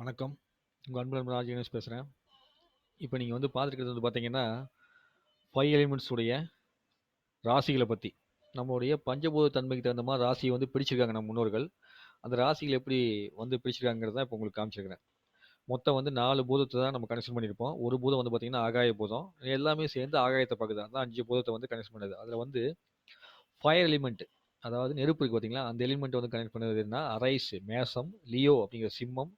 வணக்கம். உங்கள் அன்பு நண்பர் ராஜ் கணேஷ் பேசுகிறேன் இப்போ நீங்கள் வந்து பார்த்துருக்கிறது வந்து பார்த்தீங்கன்னா ஃபைவ் எலிமெண்ட்ஸ் உடைய ராசிகளை பற்றி நம்மளுடைய பஞ்சபூத தன்மைக்கு தகுந்த மாதிரி ராசியை வந்து பிடிச்சிருக்காங்க நம்ம முன்னோர்கள். அந்த ராசிகள் எப்படி வந்து பிடிச்சிருக்காங்கிறத இப்போ உங்களுக்கு காமிச்சிருக்கிறேன். மொத்தம் வந்து நாலு பூதத்தை தான் நம்ம கனெக்ஷன் பண்ணியிருப்போம். ஒரு பூதம் வந்து பார்த்தீங்கன்னா ஆகாய பூதம். எல்லாமே சேர்ந்து ஆகாயத்தை பார்க்குது. அதான் அஞ்சு பூதத்தை வந்து கனெக்ட் பண்ணுது. அதில் வந்து ஃபயர் எலிமெண்ட் அதாவது நெருப்பு இருக்குது பார்த்தீங்களா அந்த எலிமெண்ட் வந்து கனெக்ட் பண்ணது. அரைஸ் மேசம் லியோ அப்படிங்கிற சிம்மம்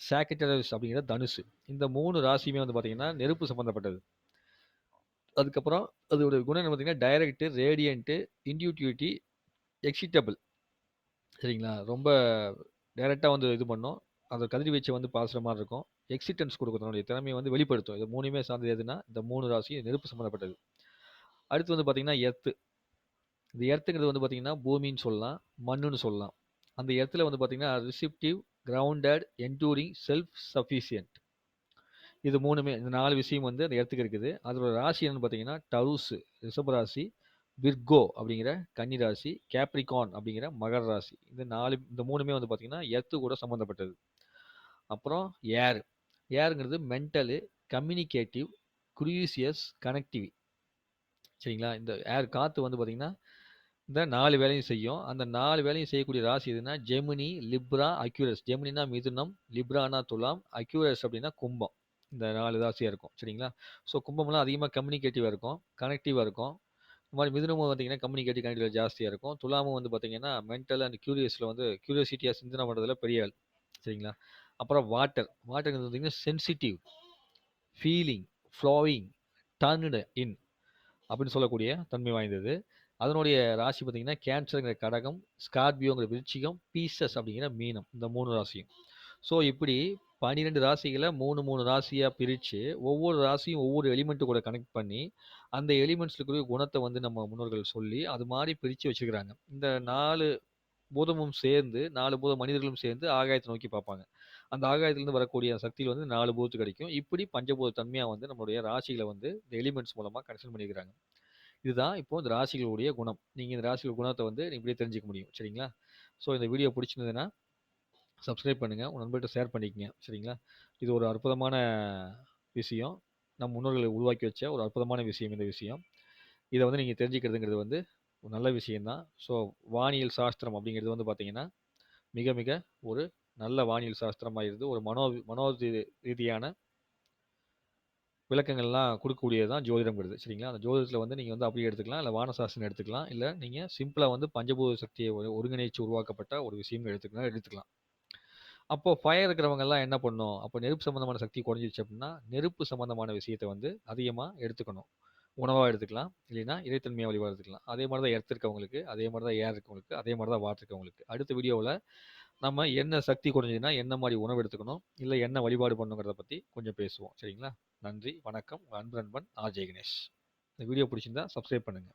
சாக்கிட்டரஸ் அப்படிங்கிற தனுசு. இந்த மூணு ராசியுமே வந்து பார்த்தீங்கன்னா நெருப்பு சம்மந்தப்பட்டது அதுக்கப்புறம் அதோட குணம் என்ன பார்த்தீங்கன்னா டைரக்ட்டு ரேடியண்ட்டு இன்டியூட்டிவிட்டி எக்ஸிட்டபிள் சரிங்களா? ரொம்ப டைரெக்டாக வந்து இது பண்ணும். அந்த கதிர்வீச்சை வந்து பாசுகிற மாதிரி இருக்கும். எக்ஸிட்டன்ஸ் கொடுக்கும் தன்னுடைய திறமையை வந்து வெளிப்படுத்தும். இது மூணுமே சார்ந்தது எதுனா இந்த மூணு ராசி நெருப்பு சம்மந்தப்பட்டது அடுத்து வந்து பார்த்திங்கன்னா எர்த்து இந்த எர்த்துங்கிறது வந்து பார்த்திங்கன்னா பூமின்னு சொல்லலாம் மண்ணுன்னு சொல்லலாம். அந்த எர்த்தில் வந்து பார்த்தீங்கன்னா receptive grounded enduring self sufficient இது மூணுமே இந்த நாலு விஷயம் வந்து அந்த இடத்துக்கு இருக்குது. அதோட ராசி என்னன்னு பார்த்தீங்கன்னா டவுசு ரிஷப ராசி விர்கோ அப்படிங்கிற கன்னி ராசி கேப்ரிகான் அப்படிங்கிற மகர ராசி. இந்த நாலு இந்த மூணுமே வந்து பார்த்தீங்கன்னா எர்த்து கூட சம்மந்தப்பட்டது அப்புறம் ஏர். ஏருங்கிறது மென்டலு கம்யூனிகேட்டிவ் குரூசியஸ் கனெக்டிவி. சரிங்களா? இந்த ஏர் காற்று வந்து பார்த்திங்கன்னா இந்த நாலு வேலையும் செய்யும். அந்த நாலு வேலையும் செய்யக்கூடிய ராசி எதுனா ஜெமினி லிப்ரா அக்யூரஸ். ஜெமினினா மிதுனம் லிப்ரானா துலாம் அக்யூரஸ் அப்படின்னா கும்பம். இந்த நாலு ராசியாக இருக்கும். சரிங்களா? ஸோ கும்பம்லாம் அதிகமாக கம்யூனிகேட்டிவாக இருக்கும். கனெக்டிவாக இருக்கும். இந்த மாதிரி மிதுனமும் பார்த்தீங்கன்னா கம்யூனிகேட்டிவ் கனெக்டிவ் ஜாஸ்தியாக இருக்கும். துலாமும் வந்து பார்த்தீங்கன்னா மென்டல் அண்ட் க்யூரியஸில் வந்து க்யூரியசிட்டியாக சிந்தனை பண்ணுறதுல பெரிய ஆள். சரிங்களா? அப்புறம் வாட்டர் வாட்டர் பார்த்தீங்கன்னா sensitive feeling flowing turn in அப்படின்னு சொல்லக்கூடிய தன்மை வாய்ந்தது. அதனுடைய ராசி பார்த்தீங்கன்னா கேன்சருங்கிற கடகம் ஸ்கார்பியோங்கிற விருச்சிகம் பீசஸ் அப்படிங்கிற மீனம் இந்த மூணு ராசியும். ஸோ இப்படி பன்னிரெண்டு ராசிகளை மூணு மூணு ராசியாக பிரித்து ஒவ்வொரு ராசியும் ஒவ்வொரு எலிமெண்ட்டு கூட கனெக்ட் பண்ணி அந்த எலிமெண்ட்ஸுக்குரிய குணத்தை வந்து நம்ம முன்னோர்கள் சொல்லி அது மாதிரி பிரித்து வச்சுக்கிறாங்க இந்த நாலு பூதமும் சேர்ந்து நாலு பூத மனிதர்களும் சேர்ந்து ஆகாயத்தை நோக்கி பார்ப்பாங்க. அந்த ஆகாயத்திலேருந்து வரக்கூடிய சக்தியில் வந்து நாலு பூத்து கிடைக்கும் இப்படி பஞ்சபூத தன்மையாக வந்து நம்மளுடைய ராசிகளை வந்து இந்த எலிமெண்ட்ஸ் மூலமாக கனெக்ஷன் பண்ணிக்கிறாங்க. இதுதான் இப்போ இந்த ராசிகளுடைய குணம். நீங்கள் இந்த ராசிகள் குணத்தை வந்து இப்படியே தெரிஞ்சிக்க முடியும். சரிங்களா? ஸோ இந்த வீடியோ பிடிச்சிருந்ததுன்னா சப்ஸ்கிரைப் பண்ணுங்கள் உங்கள் நண்பர்கிட்ட ஷேர் பண்ணிக்கங்க. சரிங்களா? இது ஒரு அற்புதமான விஷயம். நம் முன்னோர்களை உருவாக்கி வச்ச ஒரு அற்புதமான விஷயம் இந்த விஷயம். இதை வந்து நீங்கள் தெரிஞ்சுக்கிறதுங்கிறது வந்து ஒரு நல்ல விஷயந்தான் ஸோ வானியல் சாஸ்திரம் அப்படிங்கிறது வந்து பார்த்திங்கன்னா மிக மிக ஒரு நல்ல வானியல் சாஸ்திரமாக இருந்து ஒரு மனோ மனோ ரீதியான விளக்கங்கள்லாம் கொடுக்கக்கூடியது தான் ஜோதிடம்ங்கிறது. சரிங்களா? அந்த ஜோதிடத்தில் வந்து நீங்கள் வந்து அப்படியே எடுத்துக்கலாம். இல்லை வானசாசனம் எடுத்துக்கலாம். இல்லை நீங்கள் சிம்பிளாக வந்து பஞ்சபூத சக்தியை ஒருங்கிணைச்சு உருவாக்கப்பட்ட ஒரு விஷயம் எடுத்துக்கலாம் எடுத்துக்கலாம். அப்போது ஃபயர் இருக்கிறவங்கெல்லாம் என்ன பண்ணும்? அப்போ நெருப்பு சம்மந்தமான சக்தி குறைஞ்சிருச்சு அப்படின்னா நெருப்பு சம்மந்தமான விஷயத்தை வந்து அதிகமாக எடுத்துக்கணும். உணவாக எடுத்துக்கலாம். இல்லைன்னா இறைத்தன்மையாக வழிவாக எடுத்துக்கலாம். அதே மாதிரி தான் எர்த் இருக்கவங்களுக்கு அதே மாதிரி தான் ஏர் இருக்கவங்களுக்கு அதே மாதிரி தான் வாட்டர் இருக்கவங்களுக்கு. அடுத்த வீடியோவில் நம்ம என்ன சக்தி குறைஞ்சதுன்னா என்ன மாதிரி உணவு எடுத்துக்கணும் இல்லை என்ன வழிபாடு பண்ணுங்கிறத பற்றி கொஞ்சம் பேசுவோம். சரிங்களா? நன்றி வணக்கம். அன்பு நண்பன் ஆர் ஜெய் கணேஷ் இந்த வீடியோ பிடிச்சிருந்தா சப்ஸ்கிரைப் பண்ணுங்கள்